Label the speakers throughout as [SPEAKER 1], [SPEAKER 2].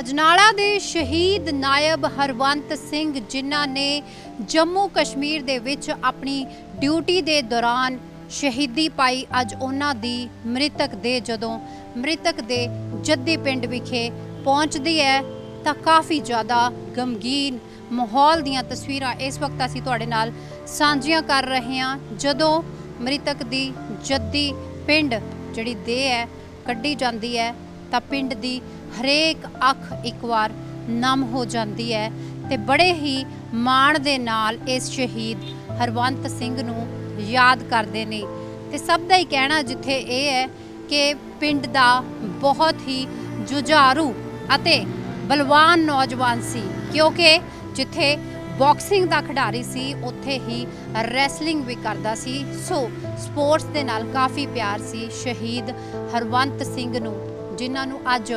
[SPEAKER 1] ਅਜਨਾਲਾ ਦੇ ਸ਼ਹੀਦ ਨਾਇਬ ਹਰਵੰਤ ਸਿੰਘ, ਜਿਨ੍ਹਾਂ ਨੇ ਜੰਮੂ ਕਸ਼ਮੀਰ ਦੇ ਵਿੱਚ ਆਪਣੀ ਡਿਊਟੀ ਦੇ ਦੌਰਾਨ ਸ਼ਹੀਦੀ ਪਾਈ, ਅੱਜ ਉਹਨਾਂ ਦੀ ਮ੍ਰਿਤਕ ਦੇ ਜਦੋਂ ਮ੍ਰਿਤਕ ਦੇ ਜੱਦੀ ਪਿੰਡ ਵਿਖੇ ਪਹੁੰਚਦੀ ਹੈ, ਤਾਂ ਕਾਫੀ ਜ਼ਿਆਦਾ ਗਮਗੀਨ ਮਾਹੌਲ ਦੀਆਂ ਤਸਵੀਰਾਂ ਇਸ ਵਕਤ ਅਸੀਂ ਤੁਹਾਡੇ ਨਾਲ ਸਾਂਝੀਆਂ ਕਰ ਰਹੇ ਹਾਂ। ਜਦੋਂ ਮ੍ਰਿਤਕ ਦੀ ਜੱਦੀ ਪਿੰਡ ਜਿਹੜੀ ਦੇਹ ਹੈ ਕੱਢੀ ਜਾਂਦੀ ਹੈ, ਤਾਂ ਪਿੰਡ ਦੀ ਹਰੇਕ ਅੱਖ ਇੱਕ ਵਾਰ ਨਮ ਹੋ ਜਾਂਦੀ ਹੈ ਤੇ ਬੜੇ ਹੀ ਮਾਣ ਦੇ ਨਾਲ ਇਸ ਸ਼ਹੀਦ ਹਰਵੰਤ ਸਿੰਘ ਨੂੰ ਯਾਦ ਕਰਦੇ ਨੇ। ਤੇ ਸਭ ਦਾ ਹੀ ਕਹਿਣਾ ਜਿੱਥੇ ਇਹ ਹੈ ਕਿ ਪਿੰਡ ਦਾ ਬਹੁਤ ਹੀ ਜੁਝਾਰੂ ਅਤੇ ਬਲਵਾਨ ਨੌਜਵਾਨ ਸੀ, ਕਿਉਂਕਿ ਜਿੱਥੇ ਬਾਕਸਿੰਗ ਦਾ ਖਿਡਾਰੀ ਸੀ, ਉੱਥੇ ਹੀ ਰੈਸਲਿੰਗ ਵੀ ਕਰਦਾ ਸੀ। ਸੋ ਸਪੋਰਟਸ ਦੇ ਨਾਲ ਕਾਫੀ ਪਿਆਰ ਸੀ ਸ਼ਹੀਦ ਹਰਵੰਤ ਸਿੰਘ ਨੂੰ, ਜਿਨ੍ਹਾਂ ਨੂੰ ਅੱਜ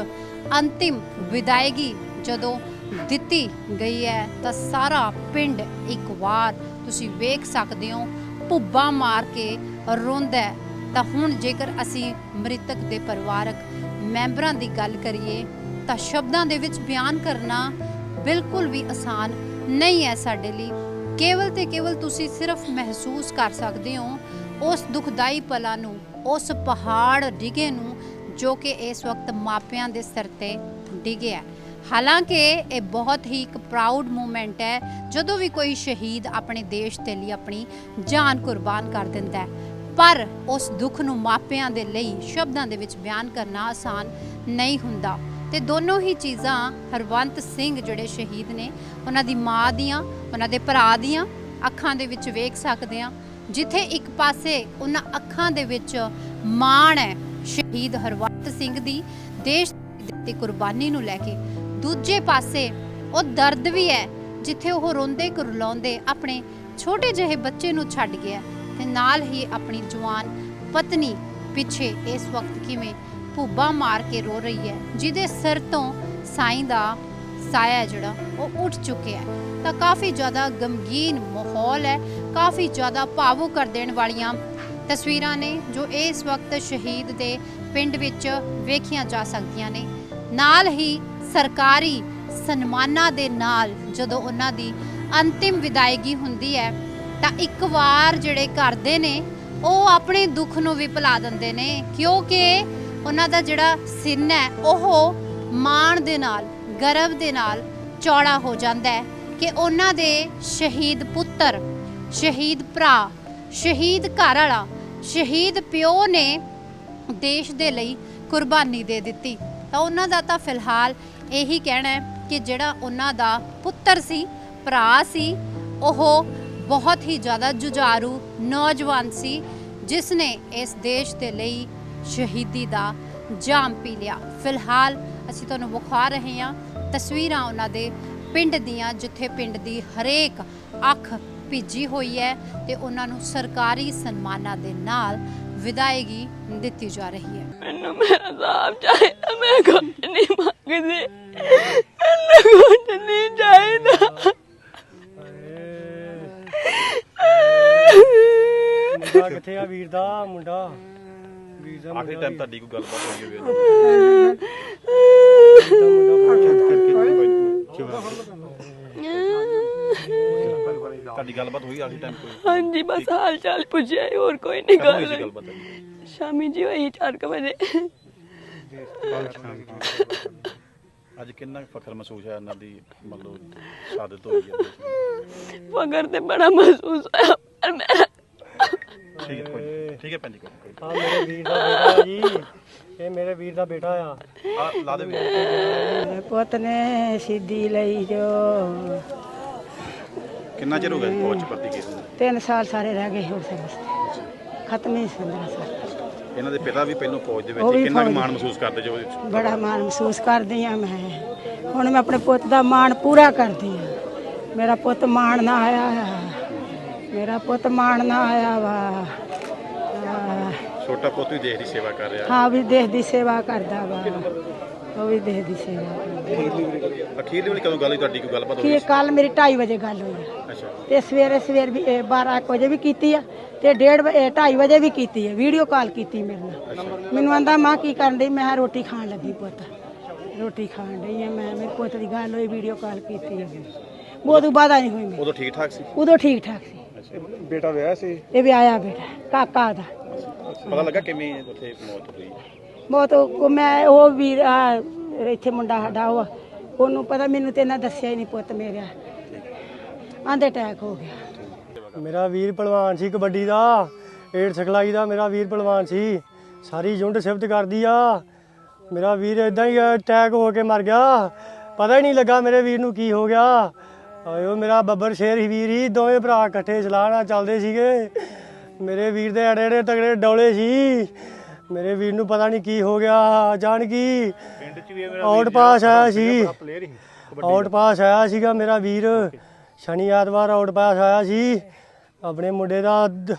[SPEAKER 1] ਅੰਤਿਮ ਵਿਦਾਇਗੀ ਜਦੋਂ ਦਿੱਤੀ ਗਈ ਹੈ, ਤਾਂ ਸਾਰਾ ਪਿੰਡ ਇੱਕ ਵਾਰ ਤੁਸੀਂ ਵੇਖ ਸਕਦੇ ਹੋ, ਭੁੱਬਾ ਮਾਰ ਕੇ ਰੋਂਦਾ ਤਾਂ ਹੁਣ ਜੇਕਰ ਅਸੀਂ ਮ੍ਰਿਤਕ ਦੇ ਪਰਿਵਾਰਕ ਮੈਂਬਰਾਂ ਦੀ ਗੱਲ ਕਰੀਏ, ਤਾਂ ਸ਼ਬਦਾਂ ਦੇ ਵਿੱਚ ਬਿਆਨ ਕਰਨਾ ਬਿਲਕੁਲ ਵੀ ਆਸਾਨ ਨਹੀਂ ਹੈ ਸਾਡੇ ਲਈ। ਕੇਵਲ ਤੇ ਕੇਵਲ ਤੁਸੀਂ ਸਿਰਫ ਮਹਿਸੂਸ ਕਰ ਸਕਦੇ ਹੋ, ਉਸ ਦੁਖਦਾਈ ਪਲਾਂ ਨੂੰ, ਉਸ ਪਹਾੜ ਡਿਗੇ ਨੂੰ ਜੋ ਕਿ ਇਸ ਵਕਤ ਮਾਪਿਆਂ ਦੇ ਸਿਰ ਤੇ ਡਿੱਗਿਆ ਹਾਲਾਂਕਿ ਇਹ ਬਹੁਤ ਹੀ ਇੱਕ ਪ੍ਰਾਊਡ ਮੂਮੈਂਟ ਹੈ, ਜਦੋਂ ਵੀ ਕੋਈ ਸ਼ਹੀਦ ਆਪਣੇ ਦੇਸ਼ ਦੇ ਲਈ ਆਪਣੀ ਜਾਨ ਕੁਰਬਾਨ ਕਰ ਦਿੰਦਾ ਹੈ। ਪਰ ਉਸ ਦੁੱਖ ਨੂੰ ਮਾਪਿਆਂ ਦੇ ਲਈ ਸ਼ਬਦਾਂ ਦੇ ਵਿੱਚ ਬਿਆਨ ਕਰਨਾ ਆਸਾਨ ਨਹੀਂ ਹੁੰਦਾ। ਤੇ ਦੋਨੋਂ ਹੀ ਚੀਜ਼ਾਂ ਹਰਵੰਤ ਸਿੰਘ ਜਿਹੜੇ ਸ਼ਹੀਦ ਨੇ, ਉਹਨਾਂ ਦੀ ਮਾਂ ਦੀਆਂ, ਉਹਨਾਂ ਦੇ ਭਰਾ ਦੀਆਂ ਅੱਖਾਂ ਦੇ ਵਿੱਚ ਵੇਖ ਸਕਦੇ ਆ ਜਿੱਥੇ ਇੱਕ ਪਾਸੇ ਉਹਨਾਂ ਅੱਖਾਂ ਦੇ ਵਿੱਚ ਮਾਣ ਹੈ ਸ਼ਹੀਦ ਹਰਵੰਤ ਸਿੰਘ ਦੀ ਦੇਸ਼ ਦਿੱਤੀ ਕੁਰਬਾਨੀ ਨੂੰ ਲੈ ਕੇ। ਦੂਜੇ ਪਾਸੇ, ਉਹ ਦਰਦ ਵੀ ਹੈ, ਜਿੱਥੇ ਉਹ ਰੋਂਦੇ ਕੁਰਲਾਉਂਦੇ ਆਪਣੇ ਛੋਟੇ ਜਿਹੇ ਬੱਚੇ ਨੂੰ ਛੱਡ ਗਿਆ ਤੇ ਨਾਲ ਹੀ ਆਪਣੀ ਜਵਾਨ ਪਤਨੀ ਪਿੱਛੇ ਇਸ ਵਕਤ ਕਿਵੇਂ ਭੁੱਬਾ ਮਾਰ ਕੇ ਰੋ ਰਹੀ ਹੈ, ਜਿਹਦੇ ਸਿਰ ਤੋਂ ਸਾਈਂ ਦਾ ਸਾਇਆ ਹੈ ਜਿਹੜਾ, ਉਹ ਉੱਠ ਚੁੱਕਿਆ ਹੈ। ਤਾਂ ਕਾਫੀ ਜ਼ਿਆਦਾ ਗਮਗੀਨ ਮਾਹੌਲ ਹੈ, ਕਾਫੀ ਜ਼ਿਆਦਾ ਭਾਵੁਕ ਕਰ ਦੇਣ ਵਾਲੀਆਂ ਤਸਵੀਰਾਂ ਨੇ ਜੋ ਇਸ ਵਕਤ ਸ਼ਹੀਦ ਦੇ ਪਿੰਡ ਵਿੱਚ ਵੇਖੀਆਂ ਜਾ ਸਕਦੀਆਂ ਨੇ। ਨਾਲ ਹੀ ਸਰਕਾਰੀ ਸਨਮਾਨਾਂ ਦੇ ਨਾਲ ਜਦੋਂ ਉਹਨਾਂ ਦੀ ਅੰਤਿਮ ਵਿਦਾਇਗੀ ਹੁੰਦੀ ਹੈ, ਤਾਂ ਇੱਕ ਵਾਰ ਜਿਹੜੇ ਕਰਦੇ ਨੇ, ਉਹ ਆਪਣੇ ਦੁੱਖ ਨੂੰ ਵੀ ਭੁਲਾ ਦਿੰਦੇ ਨੇ, ਕਿਉਂਕਿ ਉਹਨਾਂ ਦਾ ਜਿਹੜਾ ਸਿਨ ਹੈ, ਉਹ ਮਾਣ ਦੇ ਨਾਲ, ਗਰਵ ਦੇ ਨਾਲ ਚੌੜਾ ਹੋ ਜਾਂਦਾ ਹੈ ਕਿ ਉਹਨਾਂ ਦੇ ਸ਼ਹੀਦ ਪੁੱਤਰ, ਸ਼ਹੀਦ ਭਰਾ, ਸ਼ਹੀਦ ਘਰ ਵਾਲਾ ਸ਼ਹੀਦ ਪਿਓ ਨੇ ਦੇਸ਼ ਦੇ ਲਈ ਕੁਰਬਾਨੀ ਦੇ ਦਿੱਤੀ। ਤਾਂ ਉਹਨਾਂ ਦਾ ਤਾਂ ਫਿਲਹਾਲ ਇਹੀ ਕਹਿਣਾ ਹੈ ਕਿ ਜਿਹੜਾ ਉਹਨਾਂ ਦਾ ਪੁੱਤਰ ਸੀ, ਭਰਾ ਸੀ, ਉਹ ਬਹੁਤ ਹੀ ਜ਼ਿਆਦਾ ਜੁਝਾਰੂ ਨੌਜਵਾਨ ਸੀ, ਜਿਸ ਨੇ ਇਸ ਦੇਸ਼ ਦੇ ਲਈ ਸ਼ਹੀਦੀ ਦਾ ਜਾਮ ਪੀ ਲਿਆ। ਫਿਲਹਾਲ ਅਸੀਂ ਤੁਹਾਨੂੰ ਵਿਖਾ ਰਹੇ ਹਾਂ ਤਸਵੀਰਾਂ ਉਹਨਾਂ ਦੇ ਪਿੰਡ ਦੀਆਂ, ਜਿੱਥੇ ਪਿੰਡ ਦੀ ਹਰੇਕ ਅੱਖ ਭਿੱਜੀ ਹੋਈ ਹੈ ਤੇ ਉਹਨਾਂ ਨੂੰ ਸਰਕਾਰੀ ਸਨਮਾਨਾਂ ਦੇ ਨਾਲ ਵਿਦਾਇਗੀ ਦਿੱਤੀ ਜਾ ਰਹੀ ਹੈ।
[SPEAKER 2] ਮੈਨੂੰ ਮੇਰਾ ਸਾਹਬ ਚਾਹੀਦਾ ਮੈਂ ਕੁਝ ਨਹੀਂ ਮੰਗਦੀ। ਮੈਨੂੰ ਕੁਝ ਨਹੀਂ ਚਾਹੀਦਾ।
[SPEAKER 3] ਮੁੰਡਾ ਕਿੱਥੇ ਆ ਵੀਰ ਦਾ? ਮੁੰਡਾ। ਵੀਰ ਦਾ
[SPEAKER 4] ਆਖਰੀ
[SPEAKER 3] ਮੁੰਡਾ
[SPEAKER 4] ਟਾਈਮ ਤੁਹਾਡੀ ਕੋਈ ਗੱਲਬਾਤ ਹੋਈ ਹੋਵੇ। ਤੁਹਾਡੀ ਗੱਲਬਾਤ ਹੋਈ ਆਖਰੀ ਟਾਈਮ ਕੋਈ?
[SPEAKER 2] ਹਾਂਜੀ ਬਸ ਹਾਲ ਚਾਲ ਪੁੱਛਿਆ ਹੋਰ ਕੋਈ ਨਹੀਂ
[SPEAKER 4] ਕਦੋਂ ਹੋਈ ਸੀ
[SPEAKER 2] ਗੱਲ।
[SPEAKER 4] ਗੱਲਬਾਤ
[SPEAKER 2] ਸ਼ਾਮੀ ਜੀ ਹੋਈ 4 ਵਜੇ।
[SPEAKER 4] ਅੱਜ ਕਿੰਨਾ ਕੁ ਫਖਰ ਮਹਿਸੂਸ ਹੈ ਇਹਨਾਂ ਦੀ ਮਤਲਬ ਸ਼ਹਾਦਤ ਹੋਈ ਹੈ
[SPEAKER 2] ਫਗਰ ਤੇ ਬੜਾ ਮਹਿਸੂਸ ਹੋਇਆ ਪਰ ਮੈਂ
[SPEAKER 4] ਠੀਕ ਹੈ ਕੋਈ ਨੀ। ਠੀਕ ਹੈ ਭੈਣ ਜੀ ਕੋਈ ਨੀ।
[SPEAKER 3] ਆ ਮੇਰੇ ਵੀਰ ਦਾ ਬੇਟਾ ਜੀ। ਇਹ ਮੇਰੇ ਵੀਰ ਦਾ ਬੇਟਾ ਆ।
[SPEAKER 4] ਆ ਲਾ ਦੇ ਵੀਰ।
[SPEAKER 5] ਪੁੱਤ ਨੇ ਸਿੱਧੀ ਲਈ ਜੋ।
[SPEAKER 4] ਕਿੰਨਾ ਚਿਰ ਹੋ ਗਿਆ ਫੌਜ ਚ ਭਰਤੀ ਕੀਤੇ? ਨੂੰ?
[SPEAKER 5] ਤਿੰਨ ਸਾਲ ਸਾਰੇ ਰਹਿ ਗਏ ਉਸ ਵਾਸਤੇ ਖਤਮ ਹੀ ਸੰਦਰਾ ਸਾਲ
[SPEAKER 4] ਇਹਨਾਂ ਦੇ ਪਿਤਾ ਵੀ ਪਹਿਲਾਂ ਫੌਜ ਦੇ
[SPEAKER 5] ਉਹ
[SPEAKER 4] ਵਿੱਚ
[SPEAKER 5] ਵੀ
[SPEAKER 4] ਕਿੰਨਾ ਕੁ
[SPEAKER 5] ਫੌਜ।
[SPEAKER 4] ਮਾਣ ਮਹਿਸੂਸ ਕਰਦੇ ਜੋ ਉਹਦੇ?
[SPEAKER 5] ਬੜਾ ਮਾਣ ਮਹਿਸੂਸ ਕਰਦੀ ਆ ਮੈਂ। ਹੁਣ ਮੈਂ ਆਪਣੇ ਪੁੱਤ ਦਾ ਮਾਣ ਪੂਰਾ ਕਰਦੀ ਆ ਮੇਰਾ ਪੁੱਤ ਮਾਣ ਨਾ ਆਇਆ ਆ ਮੇਰਾ ਪੁੱਤ ਮਾਣ ਨਾ ਆਇਆ ਵਾ। ਆ,
[SPEAKER 4] ਛੋਟਾ ਪੁੱਤ ਵੀ ਦੇਸ਼ ਦੀ ਸੇਵਾ ਕਰ ਰਿਹਾ।
[SPEAKER 5] ਹਾਂ ਵੀ ਦੇਸ਼ ਦੀ ਸੇਵਾ ਕਰਦਾ ਵਾ। ਉਹ ਵੀ ਦੇਸ਼ ਦੀ ਸੇਵਾ
[SPEAKER 4] ਅਖੀਰਲੀ ਵਾਲੀ ਕਦੋਂ ਗੱਲ ਹੋਈ ਤੁਹਾਡੀ? ਕੋਈ ਗੱਲਬਾਤ ਹੋਈ
[SPEAKER 5] ਕੀ ਕੱਲ ਮੇਰੀ 2:30 ਵਜੇ ਗੱਲ ਹੋਈ। ਆ
[SPEAKER 4] ਅੱਛਾ।
[SPEAKER 5] ਤੇ ਸਵੇਰੇ ਸਵੇਰ ਵੀ ਇਹ 12 ਕੁ ਵਜੇ ਵੀ ਕੀਤੀ ਆ ਤੇ 1:30 2:30 ਵਜੇ ਵੀ ਕੀਤੀ ਆ। ਵੀਡੀਓ ਕਾਲ ਕੀਤੀ ਮੇਰੇ ਨਾਲ। ਮੈਨੂੰ ਆਂਦਾ ਮਾਂ ਕੀ ਕਰਨ ਡਈ? ਮੈਂ ਕਿਹਾ ਰੋਟੀ ਖਾਣ ਲੱਗੀ ਪੁੱਤ। ਰੋਟੀ ਖਾਣ ਡਈ ਆ ਮੈਂ ਮੇਰੇ ਪੁੱਤ ਦੀ ਗੱਲ ਹੋਈ ਵੀਡੀਓ ਕਾਲ ਕੀਤੀ ਹੈ ਉਦੋਂ ਬਾਅਦ ਆਈ ਹੋਈ ਮੈਂ।
[SPEAKER 4] ਉਦੋਂ ਠੀਕ ਠਾਕ ਸੀ?
[SPEAKER 5] ਉਦੋਂ ਠੀਕ ਠਾਕ ਸੀ
[SPEAKER 3] ਬੇਟਾ ਵਿਆਹ ਸੀ?
[SPEAKER 5] ਇਹ ਵੀ ਆਇਆ ਬੇਟਾ ਕਾਕਾ ਦਾ।
[SPEAKER 4] ਪਤਾ ਲੱਗਾ ਕਿਵੇਂ ਉੱਥੇ ਮੌਤ ਹੋਈ?
[SPEAKER 5] ਬਹੁਤ ਉਹ ਮੈਂ ਉਹ ਵੀਰ, ਆ, ਇੱਥੇ ਮੁੰਡਾ ਸਾਡਾ ਉਹ ਉਹਨੂੰ ਪਤਾ ਮੈਨੂੰ ਤੇ ਇਹਨਾਂ ਦੱਸਿਆ ਹੀ ਨਹੀਂ ਪੁੱਤ ਮੇਰਾ। ਆਂਦੇ ਅਟੈਕ ਹੋ ਗਿਆ।
[SPEAKER 3] ਮੇਰਾ ਵੀਰ ਪਹਿਲਵਾਨ ਸੀ ਕਬੱਡੀ ਦਾ ਏਡ ਸਿਖਲਾਈ ਦਾ ਮੇਰਾ ਵੀਰ ਪਹਿਲਵਾਨ ਸੀ। ਸਾਰੀ ਯੂਨਿਟ ਸਿਫਤ ਕਰਦੀ ਆ। ਮੇਰਾ ਵੀਰ ਇਦਾਂ ਹੀ ਅਟੈਕ ਹੋ ਕੇ ਮਰ ਗਿਆ। ਪਤਾ ਹੀ ਨਹੀਂ ਲੱਗਾ ਮੇਰੇ ਵੀਰ ਨੂੰ ਕੀ ਹੋ ਗਿਆ। ਆਇਓ, ਮੇਰਾ ਬੱਬਰ ਸ਼ੇਰ ਹੀ ਵੀਰ ਹੀ, ਦੋਵੇਂ ਭਰਾ ਇਕੱਠੇ ਚਲਾਣਾ ਚੱਲਦੇ ਸੀਗੇ। ਮੇਰੇ ਵੀਰ ਦੇ ਅੜੇ ਅੜੇ ਤਗੜੇ ਡੌਲੇ ਸੀ। ਮੇਰੇ ਵੀਰ ਨੂੰ ਪਤਾ ਨਹੀਂ ਕੀ ਹੋ ਗਿਆ ਜਾਣ ਕੀ
[SPEAKER 4] ਪਿੰਡ 'ਚ ਵੀ
[SPEAKER 3] ਆਊਟ ਪਾਸ ਆਇਆ ਸੀ।
[SPEAKER 4] ਪਲੇਅਰ ਹੀ
[SPEAKER 3] ਆਊਟ ਪਾਸ ਆਇਆ ਸੀਗਾ ਮੇਰਾ ਵੀਰ। ਸ਼ਨੀ ਐਤਵਾਰ ਆਊਟ ਪਾਸ ਆਇਆ ਸੀ। ਆਪਣੇ ਮੁੰਡੇ ਦਾ ਦ-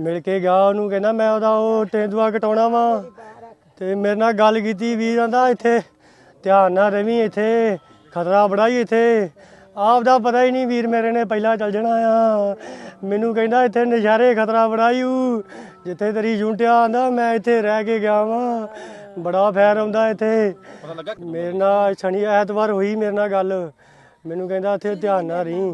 [SPEAKER 3] ਮਿਲ ਕੇ ਗਿਆ ਉਹਨੂੰ ਕਹਿੰਦਾ ਮੈਂ ਉਹਦਾ ਉਹ ਤੇਂਦੂਆ ਕਟਾਉਣਾ ਵਾ। ਤੇ ਮੇਰੇ ਨਾਲ ਗੱਲ ਕੀਤੀ ਵੀਰ ਆਂਦਾ ਇੱਥੇ ਧਿਆਨ ਨਾਲ ਰਵੀ ਇੱਥੇ ਖਤਰਾ ਬੜਾ ਹੀ ਇੱਥੇ। ਆਪ ਦਾ ਪਤਾ ਹੀ ਨਹੀਂ ਵੀਰ ਮੇਰੇ ਨੇ ਪਹਿਲਾਂ ਚੱਲ ਜਾਣਾ ਆ। ਮੈਨੂੰ ਕਹਿੰਦਾ ਇੱਥੇ ਨਜ਼ਾਰੇ ਖਤਰਾ ਬੜਾ ਹੀ ਊ। ਜਿੱਥੇ ਤੇਰੀ ਯੂਨਿਟ ਆਂਦਾ ਮੈਂ ਇੱਥੇ ਰਹਿ ਕੇ ਗਿਆ ਵਾਂ। ਬੜਾ ਫੈਰ ਆਉਂਦਾ ਇੱਥੇ।
[SPEAKER 4] ਪਤਾ ਲੱਗਾ
[SPEAKER 3] ਮੇਰੇ ਨਾਲ ਸ਼ਨੀ ਐਤਵਾਰ ਹੋਈ ਮੇਰੇ ਨਾਲ ਗੱਲ। ਮੈਨੂੰ ਕਹਿੰਦਾ ਇੱਥੇ ਧਿਆਨ ਨਾਲ ਰਹੀ।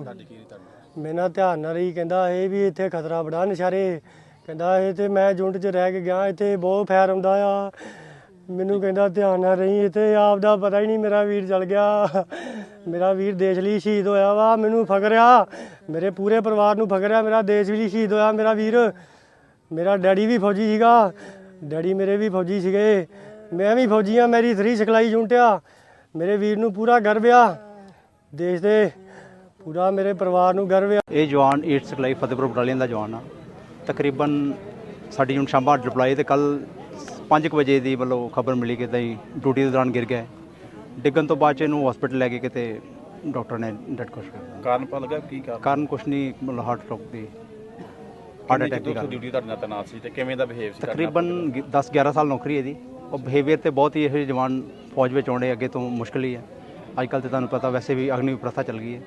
[SPEAKER 3] ਮੇਰੇ ਨਾਲ ਧਿਆਨ ਨਾਲ ਰਹੀ। ਕਹਿੰਦਾ ਇਹ ਵੀ ਇੱਥੇ ਖਤਰਾ ਬੜਾ ਨਸ਼ਾਰੇ। ਕਹਿੰਦਾ ਇਹ ਤੇ ਮੈਂ ਜੁੰਡ 'ਚ ਰਹਿ ਕੇ ਗਿਆ ਇੱਥੇ ਬਹੁਤ ਫੈਰ ਆਉਂਦਾ ਆ। ਮੈਨੂੰ ਕਹਿੰਦਾ ਧਿਆਨ ਨਾਲ ਰਹੀ। ਇੱਥੇ ਆਪ ਦਾ ਪਤਾ ਹੀ ਨਹੀਂ ਮੇਰਾ ਵੀਰ ਚਲ ਗਿਆ। ਮੇਰਾ ਵੀਰ ਦੇਸ਼ ਲਈ ਸ਼ਹੀਦ ਹੋਇਆ ਵਾ। ਮੈਨੂੰ ਫਖਰ ਆ ਮੇਰੇ ਪੂਰੇ ਪਰਿਵਾਰ ਨੂੰ ਫਖਰ ਆ ਮੇਰਾ ਦੇਸ਼ ਲਈ ਸ਼ਹੀਦ ਹੋਇਆ। ਮੇਰਾ ਵੀਰ ਮੇਰਾ ਡੈਡੀ ਵੀ ਫੌਜੀ ਸੀਗਾ। ਡੈਡੀ ਮੇਰੇ ਵੀ ਫੌਜੀ ਸੀਗੇ। ਮੈਂ ਵੀ ਫੌਜੀ ਆ ਮੇਰੀ 3 ਸਿਖਲਾਈ ਯੂਨਿਟ ਆ ਮੇਰੇ ਵੀਰ ਨੂੰ ਪੂਰਾ ਗਰਵ ਆ। ਦੇਸ਼ ਦੇ ਪੂਰਾ ਮੇਰੇ ਪਰਿਵਾਰ ਨੂੰ ਗਰਵ ਆ।
[SPEAKER 6] ਇਹ ਜਵਾਨ 8 ਸਿਖਲਾਈ ਫਤਿਹਪੁਰ ਬਟਾਲੀਅਨ ਦਾ ਜਵਾਨ ਆ। ਤਕਰੀਬਨ ਸਾਡੀ ਹੁਣ ਸ਼ਾਮਾ ਡਿਪਲਾਈ ਤੇ ਕੱਲ 5 ਵਜੇ ਦੀ ਮਤਲਬ ਖਬਰ ਮਿਲੀ ਕਿ ਤਈ ਡਿਊਟੀ ਦੇ ਦੌਰਾਨ ਗਿਰ ਗਿਆ। ਡਿੱਗਣ ਤੋਂ ਬਾਅਦ 'ਚ ਇਹਨੂੰ ਹਸਪੀਟਲ ਲੈ ਕੇ ਕਿਤੇ ਡਾਕਟਰ ਨੇ ਡੈਡ ਕੋਸ਼ ਕਰ
[SPEAKER 4] ਕਾਰਨ ਪਤਾ ਲੱਗਾ ਕੀ ਕਾਰਨ?
[SPEAKER 6] ਕਾਰਨ ਕੁਛ ਨਹੀਂ ਮਤਲਬ ਹਾਰਟ ਸਟ੍ਰੋਕ ਦੀ। ਹਾਰਟ ਅਟੈਕ ਦੀ
[SPEAKER 4] ਡਿਊਟੀ ਤੁਹਾਡੇ ਨਾਲ ਤੈਨਾਤ ਸੀ ਤੇ ਕਿਵੇਂ ਦਾ ਬਿਹੇਵ ਸੀ
[SPEAKER 6] ਤਕਰੀਬਨ 10 11 ਸਾਲ ਨੌਕਰੀ ਹੈ ਦੀ ਉਹ ਬਿਹੇਵੀਅਰ ਤੇ ਬਹੁਤ ਹੀ ਇਹੋ ਜਿਹੇ ਜਵਾਨ ਫੌਜ ਵਿੱਚ ਆਉਣੇ ਅੱਗੇ ਤੋਂ ਮੁਸ਼ਕਲ ਹੀ ਹੈ। ਅੱਜ ਕੱਲ੍ਹ ਤੇ ਤੁਹਾਨੂੰ ਪਤਾ ਵੈਸੇ ਵੀ ਅਗਨੀ ਪ੍ਰਥਾ ਚੱਲ ਗਈ ਹੈ।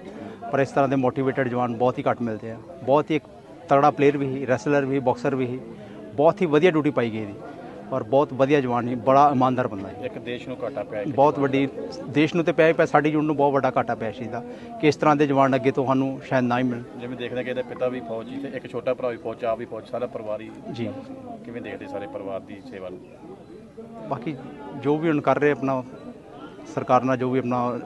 [SPEAKER 6] ਪਰ ਇਸ ਤਰ੍ਹਾਂ ਦੇ ਮੋਟੀਵੇਟਡ ਜਵਾਨ ਬਹੁਤ ਹੀ ਘੱਟ ਮਿਲਦੇ ਆ। ਬਹੁਤ ਹੀ ਇੱਕ ਤਗੜਾ ਪਲੇਅਰ ਵੀ ਸੀ ਰੈਸਲਰ ਵੀ ਬਾਕਸਰ ਵੀ ਸੀ। ਬਹੁਤ ਹੀ ਵਧੀਆ ਡਿਊਟੀ ਪਾਈ ਗਈ ਇਹਦੀ। ਔਰ ਬਹੁਤ ਵਧੀਆ ਜਵਾਨ ਸੀ ਬੜਾ ਇਮਾਨਦਾਰ ਬੰਦਾ ਹੈ।
[SPEAKER 4] ਇੱਕ ਦੇਸ਼ ਨੂੰ ਘਾਟਾ ਪਿਆ ਇੱਕ
[SPEAKER 6] ਬਹੁਤ ਵੱਡੀ ਦੇਸ਼ ਨੂੰ ਤੇ ਪਿਆ ਹੀ ਪਿਆ ਸਾਡੀ ਯੂਨਿਟ ਨੂੰ ਬਹੁਤ ਵੱਡਾ ਘਾਟਾ ਪਿਆ ਸੀ ਦਾ ਕਿ ਇਸ ਤਰ੍ਹਾਂ ਦੇ ਜਵਾਨ ਅੱਗੇ ਤੋਂ ਸਾਨੂੰ ਸ਼ਾਇਦ ਨਾ ਹੀ ਮਿਲਣ।
[SPEAKER 4] ਜਿਵੇਂ ਦੇਖਦੇ ਕਿ ਇਹਦੇ ਪਿਤਾ ਵੀ ਫੌਜੀ ਤੇ ਇੱਕ ਛੋਟਾ ਭਰਾ ਵੀ ਫੌਜ ਆਪ ਵੀ ਫੌਜ ਸਾਰਾ ਪਰਿਵਾਰ ਹੀ
[SPEAKER 6] ਜੀ।
[SPEAKER 4] ਕਿਵੇਂ ਦੇਖਦੇ ਸਾਰੇ ਪਰਿਵਾਰ ਦੀ ਸੇਵਾ ਨੂੰ?
[SPEAKER 6] ਬਾਕੀ ਜੋ ਵੀ ਹੁਣ ਕਰ ਰਹੇ ਆਪਣਾ ਸਰਕਾਰ ਨਾਲ ਜੋ ਵੀ ਆਪਣਾ